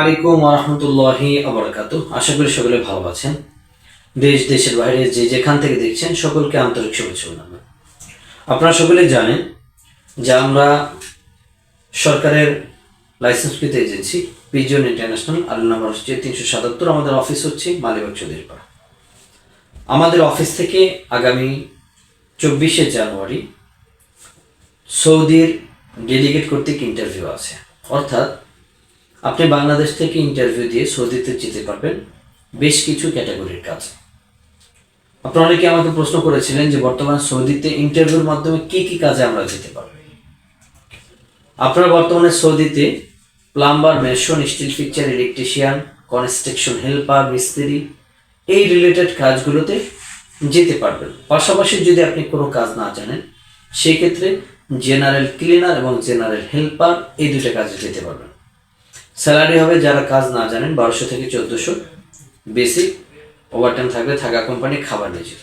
আলাইকুম রহমতুল্লাহি আবরাকাতু আশা করি সকলে ভালো আছেন। দেশ, দেশের বাইরে যে যেখান থেকে দেখছেন, সকলকে আন্তরিক শুভেচ্ছা আপনারা সকলে জানেন যে আমরা সরকারের লাইসেন্সকৃত agency Pigeon International RL number হচ্ছে তিনশো সাতাত্তর। আমাদের অফিস হচ্ছে মালিবাগ চৌধুরীপাড়া। আমাদের অফিস থেকে আগামী চব্বিশে জানুয়ারি সৌদির ডেলিগেট কর্তৃক ইন্টারভিউ আছে। অর্থাৎ আপনি বাংলাদেশ থেকে ইন্টারভিউ দিয়ে সৌদিতে যেতে পারবেন। বেশ কিছু ক্যাটাগরির কাজ। আপনারা অনেকে আমাকে প্রশ্ন করেছিলেন যে বর্তমানে সৌদিতে ইন্টারভিউর মাধ্যমে কি কি কাজে আমরা যেতে পারব? আপনারা বর্তমানে সৌদিতে plumber mason steel fixture electrician construction helper মিস্ত্রি এই রিলেটেড কাজগুলোতে যেতে পারবেন। পাশাপাশি যদি আপনি কোনো কাজ না জানেন, সেক্ষেত্রে জেনারেল ক্লিনার এবং জেনারেল হেল্পার এই দুটো কাজে যেতে পারবেন। স্যালারি হবে যারা কাজ না জানেন, বারোশো থেকে চোদ্দোশো বেসিক ওভারটাইম থাকবে, থাকা কোম্পানি খাবার নিজে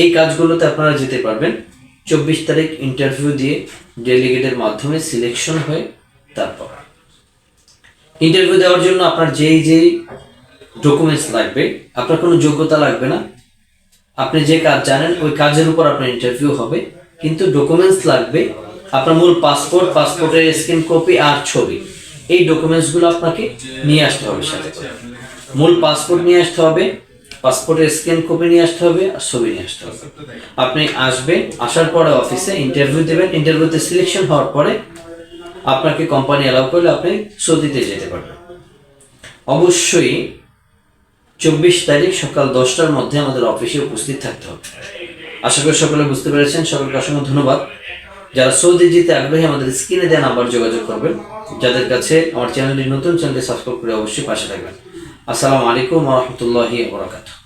এই কাজগুলোতে আপনারা যেতে পারবেন। চব্বিশ তারিখ ইন্টারভিউ দিয়ে ডেলিগেটের মাধ্যমে সিলেকশন হয়ে তারপর। ইন্টারভিউ দেওয়ার জন্য আপনার যেই যেই ডকুমেন্টস লাগবে, আপনার কোনো যোগ্যতা লাগবে না। আপনি যে কাজ জানেন, ওই কাজের উপর আপনার ইন্টারভিউ হবে। কিন্তু ডকুমেন্টস লাগবে, আপনার মূল পাসপোর্ট পাসপোর্টের স্ক্রিন কপি আর ছবি। এই ডকুমেন্টসগুলো আপনাকে নিয়ে আসতে হবে সাথে করে। মূল পাসপোর্ট নিয়ে আসতে হবে পাসপোর্টের স্ক্যান কপি নিয়ে আসতে হবে আর ছবি নিয়ে আসতে হবে। আপনি আসবেন, আসার পরে অফিসে ইন্টারভিউ দেবেন ইন্টারভিউতে সিলেকশন হওয়ার পরে আপনাকে কোম্পানি অ্যালাউ করলে আপনি সৌদিতে যেতে পারবেন। অবশ্যই চব্বিশ তারিখ সকাল দশটার মধ্যে আমাদের অফিসে উপস্থিত থাকতে হবে। আশা করি সকলে বুঝতে পেরেছেন, সকলকে অসংখ্য ধন্যবাদ। যারা সৌদি জিতে আগ্রহী, আমাদের স্ক্রিনে দেন আবার যোগাযোগ করবেন। যাদের কাছে আমার চ্যানেলটি নতুন, চ্যানেলটি সাবস্ক্রাইব করে অবশ্যই পাশে থাকবেন। আসসালামু আলাইকুম রহমতুল্লাহি বরাকাতুহ।